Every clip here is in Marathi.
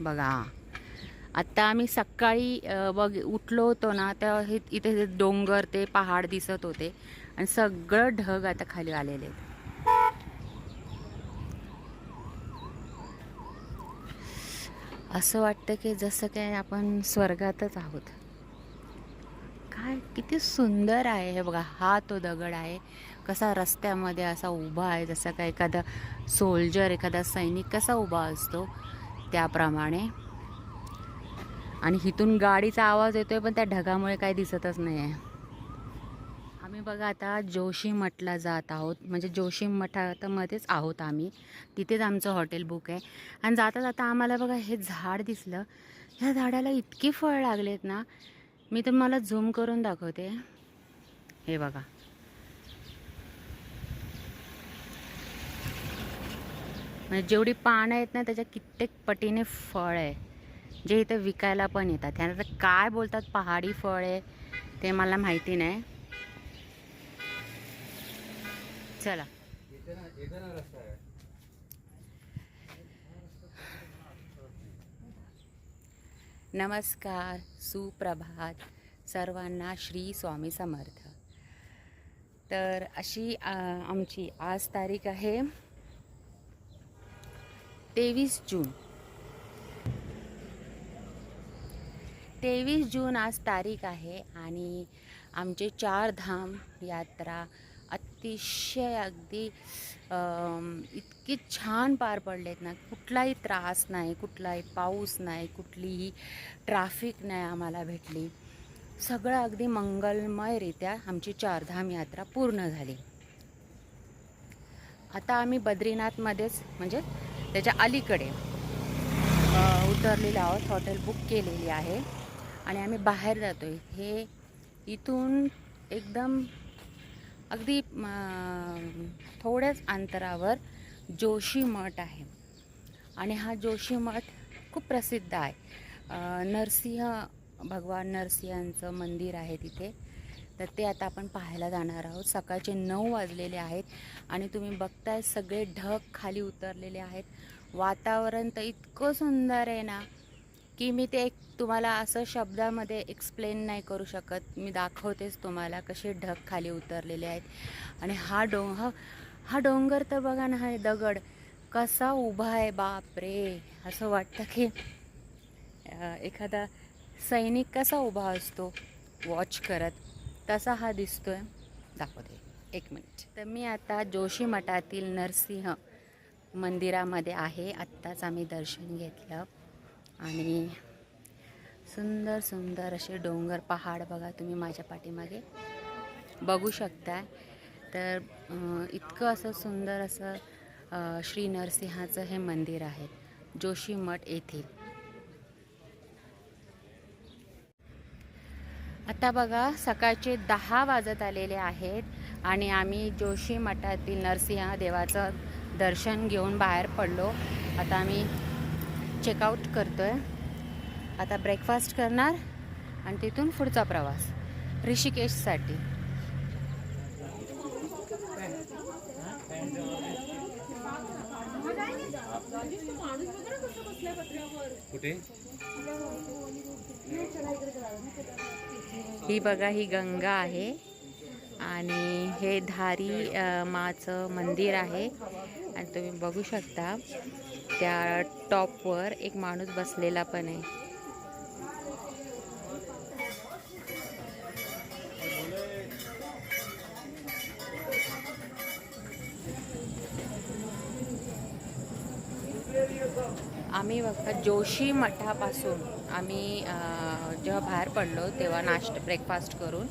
बघा. आत्ता आम्ही सकाळी बघ उठलो होतो ना तर हे इथे डोंगर ते पहाड दिसत होते. आणि सगळं ढग आता खाली आलेले आहेत. असं वाटतं की जसं काय आपण स्वर्गातच आहोत. काय किती सुंदर आहे हे बघा. हा तो दगड आहे. कसा रस्त्यामध्ये असा उभा आहे जसं काय एखादा सोल्जर एखादा सैनिक कसा उभा असतो. त्याप्रमाणे. आणि इथून गाडीचा आवाज येतो आहे पण त्या ढगामुळे काही दिसतच नाही आहे आम्ही बघा आता जोशी मठला जात आहोत. म्हणजे जोशी मठामध्येच आहोत आम्ही. तिथेच आमचं हॉटेल बुक आहे. आणि जाता जाता आम्हाला बघा हे झाड दिसलं. ह्या झाडाला इतकी फळ लागलेत ना. मी तुम्हाला झूम करून दाखवते. हे बघा. म्हणजे जेवढी पानं आहेत ना त्याच्या कित्येक पटीने फळ आहे. जे इथं विकायला पण येतात. त्यांना तर काय बोलतात? पहाडी फळ आहे. ते मला माहिती नाही. चला. नमस्कार. सुप्रभात. सर्वांना श्री स्वामी समर्थ. तर अशी आमची आज तारीख आहे. तेवीस जून. तेवीस जून आज तारीख आहे आणि आमचे चार धाम यात्रा अतिशय अगदी इतकी छान पार पडलेत ना. कुठलाही त्रास नाही कुठलाही पाऊस नाही कुठलीही ट्रॅफिक नाही आम्हाला भेटली. सगळं अगदी मंगलमयरित्या आमची चारधाम यात्रा पूर्ण झाली. आता आम्ही बद्रीनाथमध्येच म्हणजे त्याच्या अलीकडे. अ, उतरलेलो आहोत. हॉटेल बुक केलेली आहे. आणि आम्ही बाहेर जातो आहे हे इथून एकदम अगदी थोड्याच अंतरावर जोशी मठ आहे. आणि हा जोशी मठ खूप प्रसिद्ध आहे. नरसिंह भगवान नरसिंहांचं मंदिर आहे तिथे. तर ते आता आपण पाहायला जाणार आहोत. सकाळचे नऊ वाजलेले आहेत आणि तुम्ही बघताय सगळे ढग खाली उतरलेले आहेत. वातावरण तर इतकं सुंदर आहे ना की मी ते एक तुम्हाला असं शब्दामध्ये एक्सप्लेन नाही करू शकत. मी दाखवतेच तुम्हाला कसे ढग खाली उतरलेले आहेत. आणि हा डोंग हा हा डोंगर तर बघा ना हा दगड कसा उभा आहे. बाप रे असं वाटतं की एखादा सैनिक कसा उभा असतो. वॉच करत. तसा हा दिसतोय. दाखवते. एक मिनिट. तर मी आता जोशी मठातील नरसिंह मंदिरामध्ये आहे. आत्ताच आम्ही दर्शन घेतलं. आणि सुंदर सुंदर असे डोंगर पहाड बघा तुम्ही माझ्या पाठीमागे. बघू शकता तर इतकं असं सुंदर असं श्री नरसिंहाचं हे मंदिर आहे. जोशी मठ येथील. आता बघा सकाळचे दहा वाजत आलेले आहेत आणि आम्ही जोशी मठातील नरसिंह देवाचं दर्शन घेऊन बाहेर पडलो. आता आम्ही चेकआउट करतो आहे आता ब्रेकफास्ट करणार आणि तिथून पुढचा प्रवास ऋषिकेशसाठी. कुठे? ही बघा ही गंगा आहे. आणि हे धारी माचं मंदिर आहे. आणि तुम्ही बघू शकता त्या टॉपवर एक माणूस बसलेला पण आहे. आम्ही बघा जोशी मठापासून आम्ही जेव्हा बाहेर पडलो तेव्हा नाश्ता ब्रेकफास्ट करून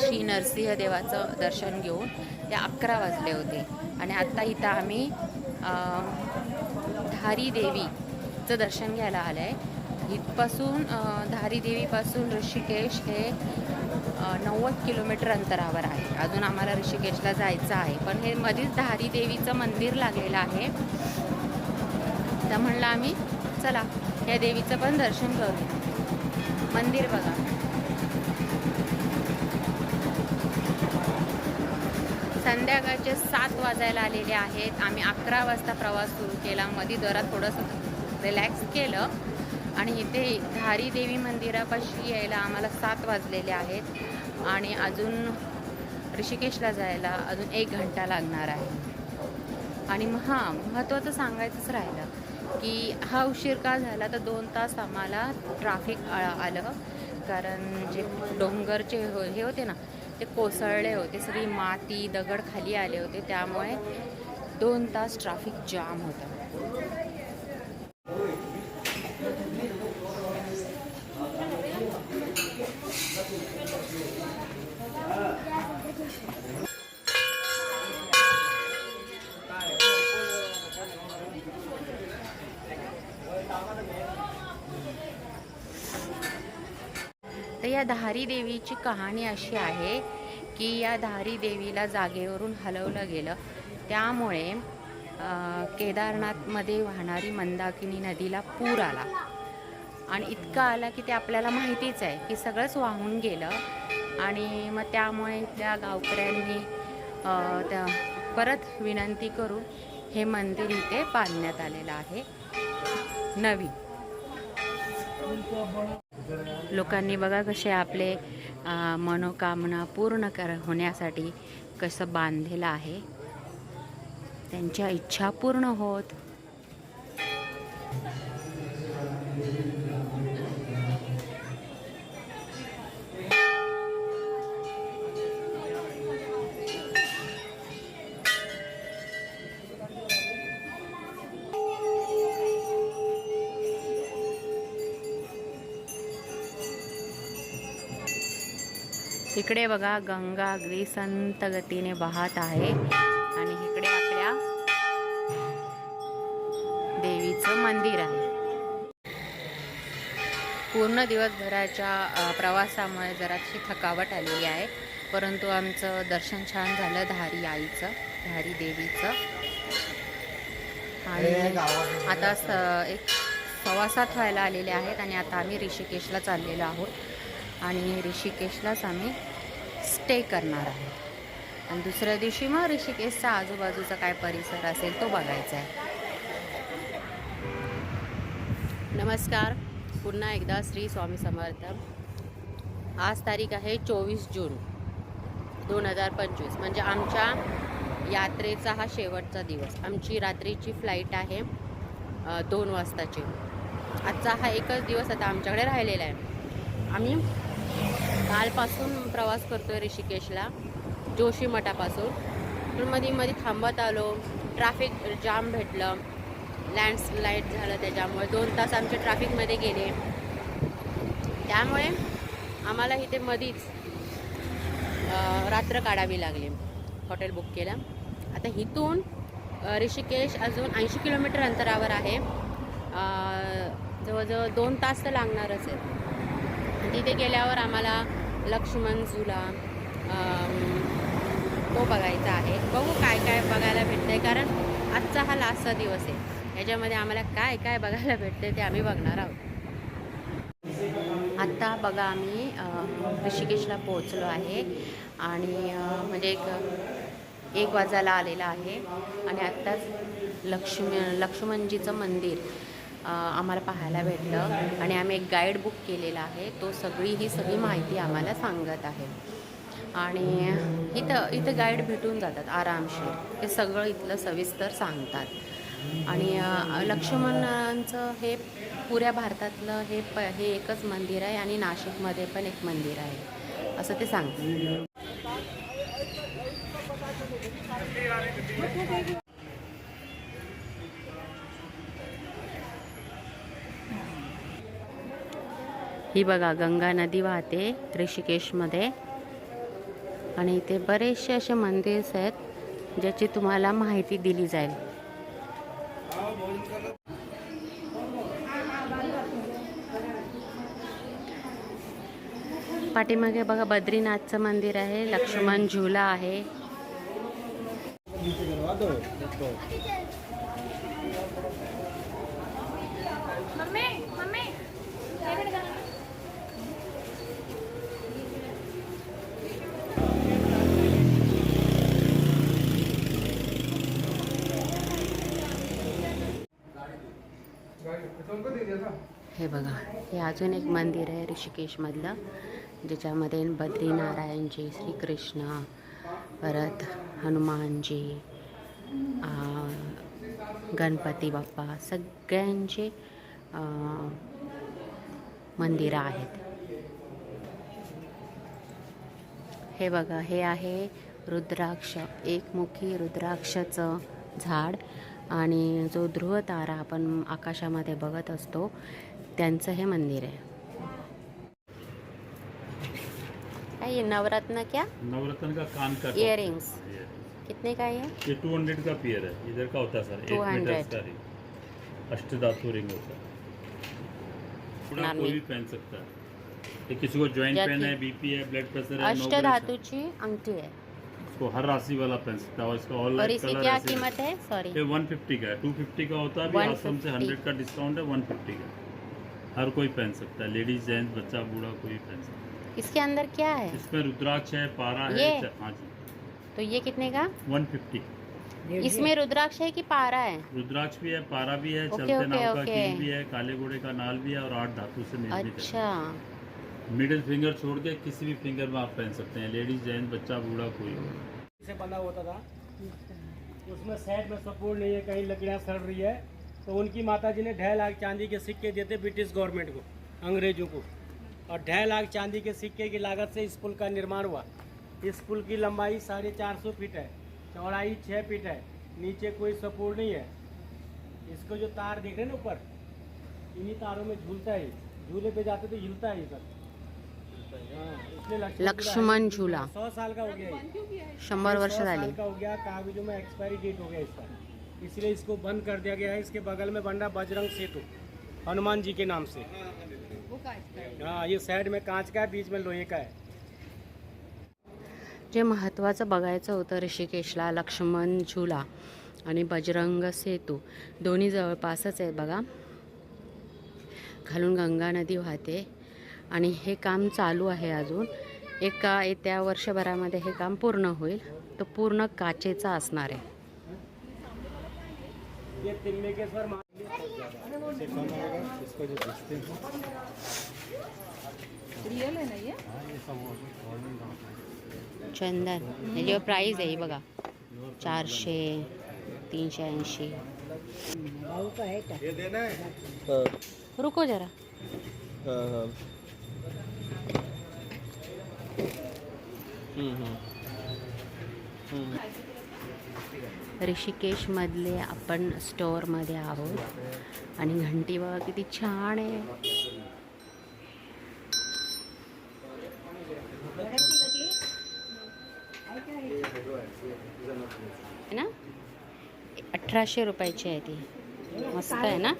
श्री नरसिंह देवाचं दर्शन घेऊन ते अकरा वाजले होते. आणि आत्ता इथं आम्ही धारी देवीचं दर्शन घ्यायला आलं आहे इथपासून धारी देवीपासून ऋषिकेश हे नव्वद किलोमीटर अंतरावर आहे. अजून आम्हाला ऋषिकेशला जायचं आहे. पण हे मध्येच धारी देवीचं मंदिर लागलेलं आहे. तर म्हणलं आम्ही चला या देवीचं पण दर्शन करूया. मंदिर बघा. संध्याकाळचे सात वाजायला आलेले आहेत. आम्ही अकरा वाजता प्रवास सुरू केला. मध्ये दरात थोडंसं रिलॅक्स केलं. आणि इथे धारी देवी मंदिरापाशी यायला आम्हाला सात वाजलेले आहेत. आणि अजून ऋषिकेशला जायला अजून एक घंटा लागणार आहे. आणि मग हां महत्त्वाचं सांगायचंच राहिलं. की हा उशीर का झाला? तर दोन तास आम्हाला ट्राफिक आलं. कारण जे डोंगरचे हो हे होते ना ते कोसळले होते. सगळी माती दगड खाली आले होते. त्यामुळे दोन तास ट्राफिक जाम होतं. या धारी देवीची कहाणी अशी आहे की या धारी देवीला जागेवरून हलवलं गेलं. त्यामुळे केदारनाथमध्ये वाहणारी मंदाकिनी नदीला पूर आला. आणि इतका आला की ते आपल्याला माहितीच आहे की सगळंच वाहून गेलं. आणि मग त्यामुळे त्या गावकऱ्यांनी त्या परत विनंती करून हे मंदिर इथे बांधण्यात आलेलं आहे. नवीन लोकांनी बघा कसे आपले मनोकामना पूर्ण कर होण्यासाठी कसं बांधलेलं आहे. त्यांच्या इच्छा पूर्ण होत. इकडे बघा गंगा अगदी संत गतीने वाहत आहे. आणि इकडे आपल्या देवीचं मंदिर आहे. पूर्ण दिवसभराच्या प्रवासामुळे जराशी थकावट आलेली आहे. परंतु आमचं दर्शन छान झालं धारी आईचं धारी देवीचं आणि आता स एक सवासात व्हायला आलेले आहेत आणि आता आम्ही ऋषिकेशला चाललेलो आहोत. आणि ऋषिकेशलाच आम्ही स्टे करणार आहोत आणि दुसऱ्या दिवशी मग ऋषिकेशचा आजूबाजूचा काय परिसर असेल तो बघायचा आहे. नमस्कार. पुन्हा एकदा श्री स्वामी समर्थ. आज तारीख आहे चोवीस जून दोन हजार पंचवीस. म्हणजे आमच्या यात्रेचा हा शेवटचा दिवस. आमची रात्रीची फ्लाईट आहे दोन वाजताची. आजचा हा एकच दिवस आता आमच्याकडे राहिलेला आहे. आम्ही कालपासून प्रवास करतो आहे ऋषिकेशला जोशी मठापासून. पण मध्ये मध्ये थांबत आलो ट्रॅफिक जाम भेटलं लँडस्लाईड झालं त्याच्यामुळे. दोन तास आमचे ट्रॅफिकमध्ये गेले. त्यामुळे आम्हाला इथे मधीच रात्र काढावी लागली. हॉटेल बुक केलं. आता इथून ऋषिकेश अजून ऐंशी किलोमीटर अंतरावर आहे. जवळजवळ दोन तास तर लागणारच आहे. तिथे गेल्यावर आम्हाला लक्ष्मण झुला तो बघायचा आहे. बघू काय काय बघायला भेटतंय कारण आजचा हा लास्टचा दिवस आहे. याच्यामध्ये आम्हाला काय काय बघायला भेटतंय ते आम्ही बघणार आहोत. आत्ता बघा आम्ही ऋषिकेशला पोहोचलो आहे. आणि म्हणजे एक एक वाजायला आलेला आहे. आणि आत्ताच लक्ष्मी लक्ष्मणजीचं मंदिर. आम्हाला पाहायला भेटलं आणि आम्ही एक गाईड बुक केलेला आहे. तो सगळी ही सगळी माहिती आम्हाला सांगत आहे. आणि इथं इथं गाईड भेटून जातात आरामशीर. हे सगळं इथलं सविस्तर सांगतात. आणि लक्ष्मणांचं हे पुऱ्या भारतातलं हे प हे एकच मंदिर आहे आणि नाशिकमध्ये पण एक मंदिर आहे. असं ते सांगतात. ही बघा गंगा नदी वाहते ऋषिकेशमध्ये. आणि इथे बरेचसे असे मंदिर्स आहेत ज्याची तुम्हाला माहिती दिली जाईल. पाठीमागे बघा बद्रीनाथचं मंदिर आहे लक्ष्मण झुला आहे. बघा हे अजून एक मंदिर आहे ऋषिकेशमधलं ज्याच्यामध्ये बद्रीनारायणजी श्रीकृष्ण परत हनुमानजी गणपती बाप्पा सगळ्यांचे मंदिरं आहेत. हे बघा हे आहे रुद्राक्ष एकमुखी रुद्राक्षचं झाड आणि जो ध्रुव तारा आपण आकाशामध्ये बघत असतो त्यांचं हे मंदिर आहे. ये नवरत्न क्या? नवरत्न का कान का इयरिंग्स कितने का ये? ये टू हंड्रेड का पेयर है. इधर का होता है सर. 200 मीटर का रिंग अष्टधातु रिंग होता है. पूरा कोई भी पहन सकता है. ये किसी को ज्वाइंट जाती- पेन है बीपी है ब्लड प्रेशर है अष्टधातूची अंगठी है. उसको हर राशि वाला पहन सकता है और इसका ऑल और इसकी क्या कीमत है? सॉरी ये 150 का है. 250 का होता है अभी 150 आश्रम से 100 का डिस्काउंट है 150 का. हर कोई पहन सकता है। लेडीज़ जेंट्स बच्चा बूढ़ा कोई पहन सकता है। इसके अंदर क्या है? है इसमें रुद्राक्ष है पारा है ये? च- हाँ जी। तो ये कितने का? 150 इसमें रुद्राक्ष है कि पारा है? रुद्राक्ष भी है पारा भी है ओके, चलते नाव का कील भी है काले घोड़े का नाल भी है और आठ धातु से निर्मित अच्छा। मिडिल फिंगर छोड़ के किसी भी फिंगर में आप पहन सकते हैं। लेडीज़ जेंट्स बच्चा बूढ़ा कोई बना होता था उसमें साइड में सपोर्ट नहीं है कहीं लकड़ियाँ सड़ रही है। तो उनकी माता जी ने ढाई लाख चांदी के सिक्के देते ब्रिटिश गवर्नमेंट को अंग्रेज़ों को। और ढाई लाख चांदी के सिक्के की लागत से इस पुल का निर्माण हुआ। इस पुल की लंबाई साढ़े चार सौ फीट है चौड़ाई छः फीट है नीचे कोई सपोर्ट नहीं है। इसको जो तार देख रहे हैं ना ऊपर इन्हीं तारों में झूलता है झूले पे जाते तो हिलता है सर हाँ, लक्ष्मण झूला सौ साल का हो गया शंबर वर्ष का हो गया कागजों में एक्सपायरी डेट हो गया इसका। इसलिए इसको बंद कर दिया गया है। इसके बगल में बन रहा बजरंग सेतु हनुमान जी के नाम से। हाँ? ये साइड में कांच का है बीच में लोहे का है। जे महत्त्वाचं बघायचं होतं ऋषिकेशला लक्ष्मण झुला आणि बजरंग सेतू. दोन्ही जवळपासच आहे बघा. खालून गंगा नदी वाहते आणि हे काम चालू आहे अजून. एका येत्या वर्षभरामध्ये हे काम पूर्ण होईल. तो पूर्ण काचेचा असणार आहे. ये तिम्मेकेश्वर महादेव इसको जो बेचते हैं। चंदन ह्याच्यावर प्राईज आहे ही बघा। चारशे तीनशे ऐंशी। ये देना है? रुको जरा। ऋषिकेशमधले आपण स्टोअरमध्ये आहोत. आणि घंटी बघा किती छान आहे ना? अठराशे रुपयाची आहे ती. मस्त आहे ना?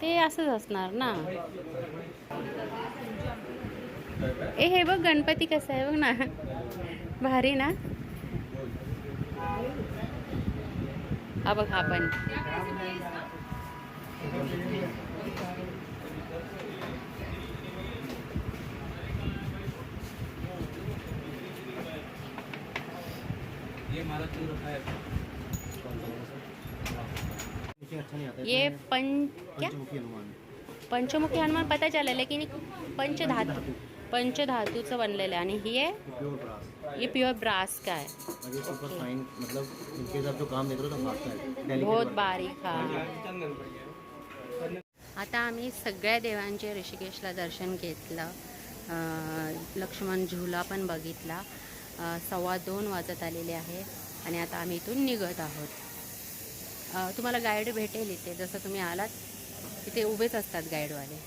ते असंच असणार ना? ए हे बघ गणपती कसं आहे बघ ना. भारी ना? हा बघ हा पण ये हमारा टूर है अच्छा नहीं आता ये पं क्या? पंचमुखी हनुमान पंचमुखी हनुमान पता चला लेकिन पंचधातू पंचधातूचं बनलेलं आहे आणि ही आहे प्योर ब्रास ये प्योर ब्रास का है। अभी सुपर फाइन मतलब इनके साथ जो काम देख रहे हो तो फास्ट है। बहुत बारीक हा। आता आम्ही सगळ्या देवांचे ऋषिकेशला दर्शन घेतलं. लक्ष्मण झुला पण बघितला. सव्वा दोन वाजत आलेले आहे आणि आता आम्ही इथून निघत आहोत. तुम्हाला गाईड भेटेल इथे. जसं तुम्ही आलात इथे उभेच असतात गाईडवाले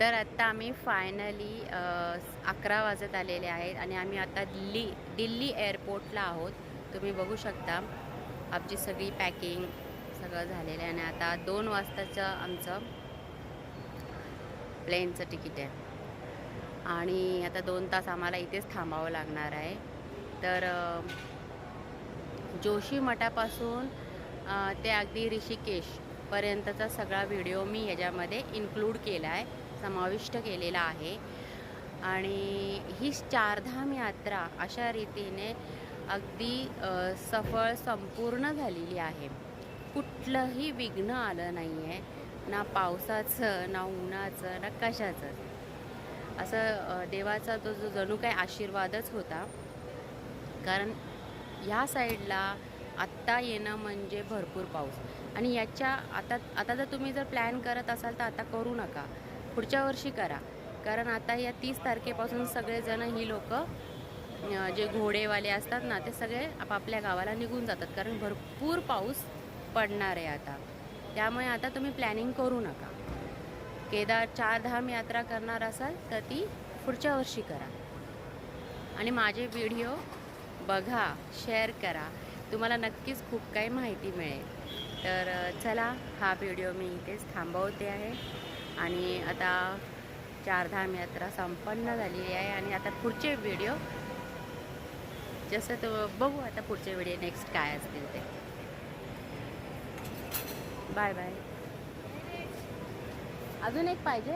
तर आत्ता आम्ही फायनली अकरा वाजत आलेले आहेत आणि आम्ही आता दिल्ली दिल्ली एअरपोर्टला आहोत. तुम्ही बघू शकता आमची सगळी पॅकिंग सगळं झालेलं आहे. आणि आता दोन वाजताचं आमचं प्लेनचं तिकीट आहे. आणि आता दोन तास आम्हाला इथेच थांबावं लागणार आहे. तर जोशी मठापासून ते अगदी ऋषिकेशपर्यंतचा सगळा व्हिडिओ मी याच्यामध्ये इन्क्लूड केला आहे. समाविष्ट केलेला आहे. आणि ही चारधाम यात्रा अशा रीतीने अगदी सफळ संपूर्ण झालेली आहे. कुठलंही विघ्न आलं नाही आहे ना पावसाचं ना उन्हाचं ना कशाचं. असं देवाचा तो जो जणू काही आशीर्वादच होता. कारण ह्या साईडला आत्ता येणं म्हणजे भरपूर पाऊस. आणि याच्या आता आता जर तुम्ही जर प्लॅन करत असाल तर आता करू नका. पुढच्या वर्षी करा. कारण आता या तीस तारखेपासून सगळेजण ही लोक जे घोडेवाले असतात ना ते सगळे आपापल्या गावाला निघून जातात. कारण भरपूर पाऊस पडणार आहे आता. त्यामुळे आता तुम्ही प्लॅनिंग करू नका. केदार चारधाम यात्रा करणार असाल तर ती पुढच्या वर्षी करा. आणि माझे व्हिडिओ बघा शेअर करा. तुम्हाला नक्कीच खूप काही माहिती मिळेल. तर चला हा व्हिडिओ मी इथेच थांबवते आहे. आणि आता चारधाम यात्रा संपन्न झालेली आहे आणि आता पुढचे व्हिडिओ जसं तो बघू आता पुढचे व्हिडिओ नेक्स्ट काय असतील ते. बाय बाय अजून एक पाहिजे?